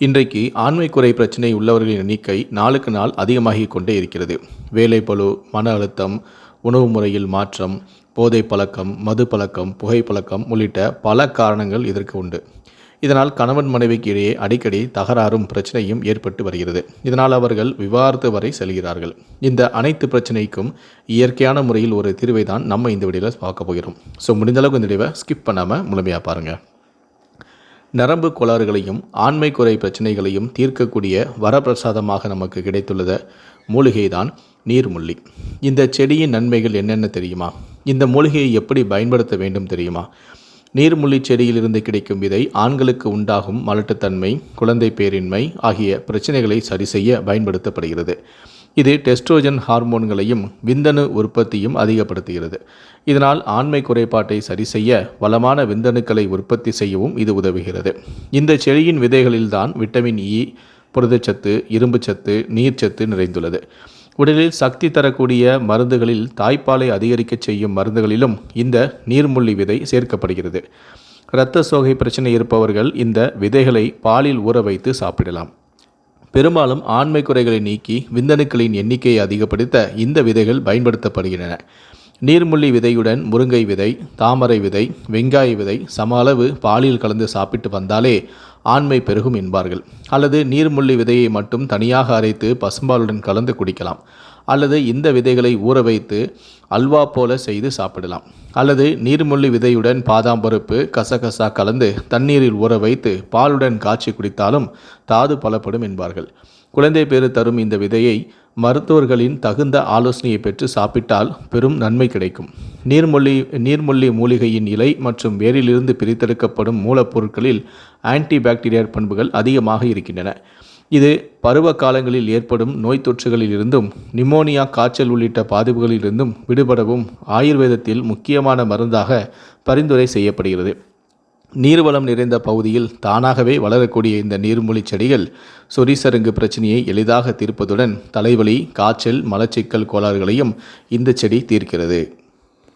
இன்றைக்கு ஆண்மை குறை பிரச்சனை உள்ளவர்களின் எண்ணிக்கை நாளுக்கு நாள் அதிகமாகி கொண்டே இருக்கிறது. வேலைப்பளு மன அழுத்தம் உணவு முறையில் மாற்றம் போதை பழக்கம் மது பழக்கம் புகைப்பழக்கம் உள்ளிட்ட பல காரணங்கள் இதற்கு உண்டு. இதனால் கணவன் மனைவிக்கு இடையே அடிக்கடி தகராறும் பிரச்சனையும் ஏற்பட்டு வருகிறது. இதனால் அவர்கள் விவாகரத்து வரை செல்கிறார்கள். இந்த அனைத்து பிரச்சனைக்கும் இயற்கையான முறையில் ஒரு தீர்வை தான் நம்ம இந்த வீடியோவில் பார்க்க போகிறோம். ஸோ முடிந்தளவுக்கு இந்த வீடியோவை ஸ்கிப் பண்ணாமல் முழுமையாக பாருங்கள் நரம்பு கோளாறுகளையும் ஆண்மை குறை பிரச்சனைகளையும் தீர்க்கக்கூடிய வரப்பிரசாதமாக நமக்கு கிடைத்துள்ளத. மூலிகை தான் நீர்முள்ளி. இந்த செடியின் நன்மைகள் என்னென்ன தெரியுமா? இந்த மூலிகையை எப்படி பயன்படுத்த வேண்டும் தெரியுமா? நீர்முள்ளி செடியிலிருந்து கிடைக்கும் விதை ஆண்களுக்கு உண்டாகும் மலட்டுத்தன்மை குழந்தை பேரின்மை ஆகிய பிரச்சனைகளை சரி செய்ய பயன்படுத்தப்படுகிறது. இது டெஸ்ட்ரோஜன் ஹார்மோன்களையும் விந்தணு உற்பத்தியும் அதிகப்படுத்துகிறது. இதனால் ஆண்மை குறைபாட்டை சரி செய்ய வளமான விந்தணுக்களை உற்பத்தி செய்யவும் இது உதவுகிறது. இந்த செடியின் விதைகளில்தான் விட்டமின் இ புரதச்சத்து இரும்புச்சத்து நீர்ச்சத்து நிறைந்துள்ளது. உடலில் சக்தி தரக்கூடிய மருந்துகளில் தாய்ப்பாலை அதிகரிக்க செய்யும் மருந்துகளிலும் இந்த நீர்முள்ளி விதை சேர்க்கப்படுகிறது. இரத்த சோகை பிரச்சனை இருப்பவர்கள் இந்த விதைகளை பாலில் ஊற வைத்து சாப்பிடலாம். பெரும்பாலும் ஆண்மை குறைகளை நீக்கி விந்தணுக்களின் எண்ணிக்கையை அதிகப்படுத்த இந்த விதைகள் பயன்படுத்தப்படுகின்றன. நீர்முள்ளி விதையுடன் முருங்கை விதை தாமரை விதை வெங்காய விதை சம அளவு பாலில் கலந்து சாப்பிட்டு வந்தாலே ஆண்மை பெருகும் என்பார்கள். அல்லது நீர்முள்ளி விதையை மட்டும் தனியாக அரைத்து பசும்பாலுடன் கலந்து குடிக்கலாம். அல்லது இந்த விதைகளை ஊற வைத்து அல்வா போல செய்து சாப்பிடலாம். அல்லது நீர்முள்ளி விதையுடன் பாதாம் பருப்பு கசகசா கலந்து தண்ணீரில் ஊற வைத்து பாலுடன் காய்ச்சி குடித்தாலும் தாது பலப்படும் என்பார்கள். குழந்தை பேறு தரும் இந்த விதையை மருத்துவர்களின் தகுந்த ஆலோசனையை பெற்று சாப்பிட்டால் பெரும் நன்மை கிடைக்கும். நீர்மொழி நீர்மொழி மூலிகையின் இலை மற்றும் வேரிலிருந்து பிரித்தெடுக்கப்படும் மூலப்பொருட்களில் ஆன்டி பாக்டீரியா பண்புகள் அதிகமாக இருக்கின்றன. இது பருவ காலங்களில் ஏற்படும் நோய் தொற்றுகளில் இருந்தும் நிமோனியா காய்ச்சல் உள்ளிட்ட பாதிப்புகளிலிருந்தும் விடுபடவும் ஆயுர்வேதத்தில் முக்கியமான மருந்தாக பரிந்துரை செய்யப்படுகிறது. நீர்வளம் நிறைந்த பகுதியில் தானாகவே வளரக்கூடிய இந்த நீர்மூழ்கி செடிகள் சொரிசருங்கு பிரச்சனையை எளிதாக தீர்ப்பதுடன் தலைவலி காய்ச்சல் மலச்சிக்கல் கோளாறுகளையும் இந்த செடி தீர்க்கிறது.